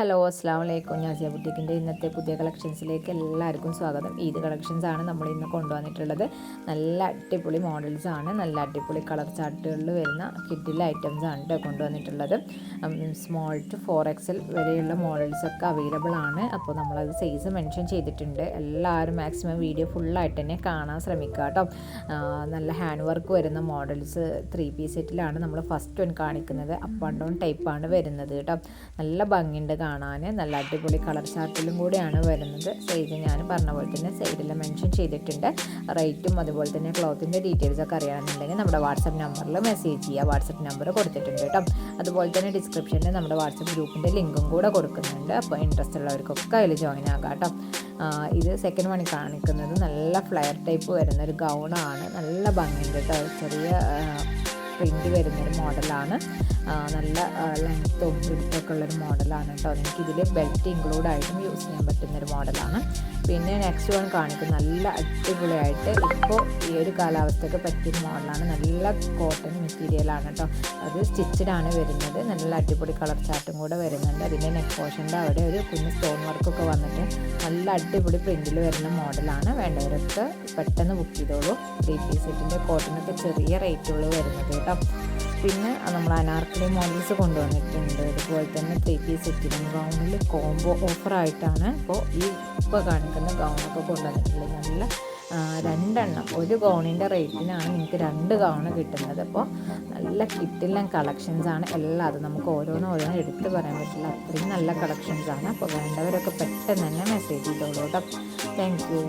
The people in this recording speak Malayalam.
അസ്സാം വലൈക്കും ഞാൻ ബുദ്ധിക്കിന്റെ ഇന്നത്തെ പുതിയ കളക്ഷൻസിലേക്ക് എല്ലാവർക്കും സ്വാഗതം. ഈദ് കളക്ഷൻസ് ആണ് നമ്മൾ ഇന്ന് കൊണ്ടുവന്നിട്ടുള്ളത്. നല്ല അടിപൊളി മോഡൽസ് ആണ് നല്ല അടിപൊളി കളർ ചാർട്ടുകളിൽ വരുന്ന കിഡിലെ ഐറ്റംസ് ആണ് കേട്ടോ കൊണ്ടുവന്നിട്ടുള്ളത് സ്മോൾ ടു ഫോർ എക്സൽ വരെയുള്ള മോഡൽസ് ഒക്കെ അവൈലബിൾ ആണ്. അപ്പോൾ നമ്മളത് സൈസ് മെൻഷൻ ചെയ്തിട്ടുണ്ട്. എല്ലാവരും മാക്സിമം വീഡിയോ ഫുള്ളായിട്ട് തന്നെ കാണാൻ ശ്രമിക്കുക കേട്ടോ നല്ല ഹാൻഡ് വർക്ക് വരുന്ന മോഡൽസ് ത്രീ പീസ് സെറ്റിലാണ് നമ്മൾ ഫസ്റ്റ് വൺ കാണിക്കുന്നത്. അപ്പ് ആൻഡ് ഡൗൺ ടൈപ്പാണ് വരുന്നത് കേട്ടോ നല്ല ഭംഗിയുണ്ട് കാണാൻ നല്ല അടിപൊളി കളർ ചാർട്ടിലും കൂടെയാണ് വരുന്നത്. സൈഡ് ഞാൻ പറഞ്ഞ പോലെ തന്നെ സൈഡിൽ മെൻഷൻ ചെയ്തിട്ടുണ്ട്. റേറ്റും അതുപോലെ തന്നെ ക്ലോത്തിന്റെ ഡീറ്റെയിൽസ് ഒക്കെ അറിയണമെന്നുണ്ടെങ്കിൽ നമ്മുടെ വാട്സപ്പ് നമ്പറിൽ മെസ്സേജ് ചെയ്യുക. വാട്സപ്പ് നമ്പർ കൊടുത്തിട്ടുണ്ട് കേട്ടോ. അതുപോലെ തന്നെ ഡിസ്ക്രിപ്ഷനിൽ നമ്മുടെ വാട്സപ്പ് ഗ്രൂപ്പിന്റെ ലിങ്കും കൂടെ കൊടുക്കുന്നുണ്ട്. അപ്പോൾ ഇൻട്രസ്റ്റ് ഉള്ളവർക്കൊക്കെ അതിൽ ജോയിൻ ആകാം കേട്ടോ. ഇത് സെക്കൻഡ് മണി കാണിക്കുന്നത് നല്ല ഫ്ലയർ ടൈപ്പ് വരുന്ന ഒരു ഗൗണാണ് നല്ല ഭംഗിയുണ്ട് കേട്ടോ. ചെറിയ പ്രിന്റ് വരുന്നൊരു മോഡലാണ്. നല്ല ലെങ്ത്തും വിടുത്തൊക്കെ ഉള്ളൊരു മോഡലാണ് കേട്ടോ. ഇതിൽ ബെൽറ്റ് ഇൻക്ലൂഡ് ആയിട്ടും യൂസ് ചെയ്യാൻ പറ്റുന്നൊരു മോഡലാണ്. പിന്നെ നെക്സ്റ്റ് വൺ കാണിക്കും നല്ല അടിപൊളിയായിട്ട് ഇപ്പോൾ ഈ ഒരു കാലാവസ്ഥയ്ക്ക് പറ്റിയ മോഡലാണ്. നല്ല കോട്ടൺ മെറ്റീരിയലാണ് കേട്ടോ. അത് സ്റ്റിച്ചഡ് ആണ് വരുന്നത്. നല്ല അടിപൊളി കളർ ചാർട്ടും കൂടെ വരുന്നുണ്ട്. അതിന്റെ നെക്ക് പോർഷന്റെ അവിടെ ഒരു കുഞ്ഞ് സ്റ്റോൺ വർക്കൊക്കെ വന്നിട്ട് നല്ല അടിപൊളി പ്രിന്റിൽ വരുന്ന മോഡലാണ്. വേണ്ടവരൊക്കെ പെട്ടെന്ന് ബുക്ക് ചെയ്തോളൂ. ത്രീ പീസ് സെറ്റിന്റെ കോട്ടനൊക്കെ ചെറിയ റേറ്റുകൾ വരുന്നത് പിന്നെ നമ്മൾ അനാർക്കലി മോഡൽസ് കൊണ്ടുവന്നിട്ടുണ്ട്. അതുപോലെ തന്നെ ത്രീ പീസ് സെറ്റിലും ഗൗണിൽ കോംബോ ഓഫറായിട്ടാണ് ഇപ്പോൾ ഈ ഇപ്പോൾ കാണിക്കുന്ന ഗൗണൊക്കെ കൊണ്ടുവന്നിട്ടുള്ളത്. നല്ല രണ്ടെണ്ണം. ഒരു ഗൗണിന്റെ റേറ്റിനാണ് നിങ്ങൾക്ക് രണ്ട് ഗൗണ് കിട്ടുന്നത്. അപ്പോൾ നല്ല കിറ്റിലും കളക്ഷൻസാണ് എല്ലാം. അത് നമുക്ക് ഓരോന്നും ഓരോന്നും എടുത്ത് പറയാൻ പറ്റില്ല. അത്രയും നല്ല കളക്ഷൻസാണ് അപ്പോൾ വേണ്ടവരൊക്കെ പെട്ടെന്ന് തന്നെ മെസ്സേജ് ചെയ്തോളൂ കേട്ടോ. Thank you